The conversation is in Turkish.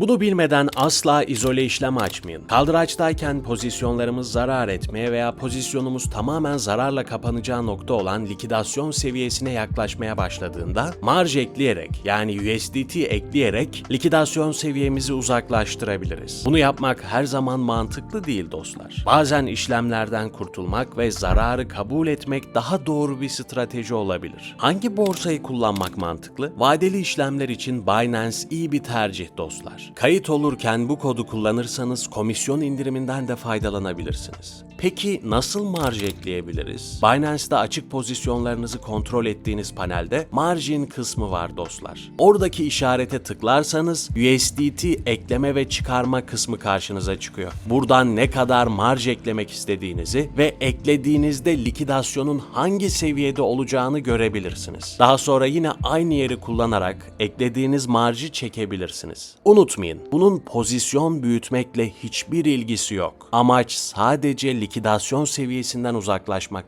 Bunu bilmeden asla izole işlem açmayın. Kaldıraçtayken pozisyonlarımız zarar etmeye veya pozisyonumuz tamamen zararla kapanacağı nokta olan likidasyon seviyesine yaklaşmaya başladığında marj ekleyerek yani USDT ekleyerek likidasyon seviyemizi uzaklaştırabiliriz. Bunu yapmak her zaman mantıklı değil dostlar. Bazen işlemlerden kurtulmak ve zararı kabul etmek daha doğru bir strateji olabilir. Hangi borsayı kullanmak mantıklı? Vadeli işlemler için Binance iyi bir tercih dostlar. Kayıt olurken bu kodu kullanırsanız komisyon indiriminden de faydalanabilirsiniz. Peki nasıl marj ekleyebiliriz? Binance'da açık pozisyonlarınızı kontrol ettiğiniz panelde margin kısmı var dostlar. Oradaki işarete tıklarsanız USDT ekleme ve çıkarma kısmı karşınıza çıkıyor. Buradan ne kadar marj eklemek istediğinizi ve eklediğinizde likidasyonun hangi seviyede olacağını görebilirsiniz. Daha sonra yine aynı yeri kullanarak eklediğiniz marjı çekebilirsiniz. Unutmayın, bunun pozisyon büyütmekle hiçbir ilgisi yok. Amaç sadece likidasyon seviyesinden uzaklaşmak.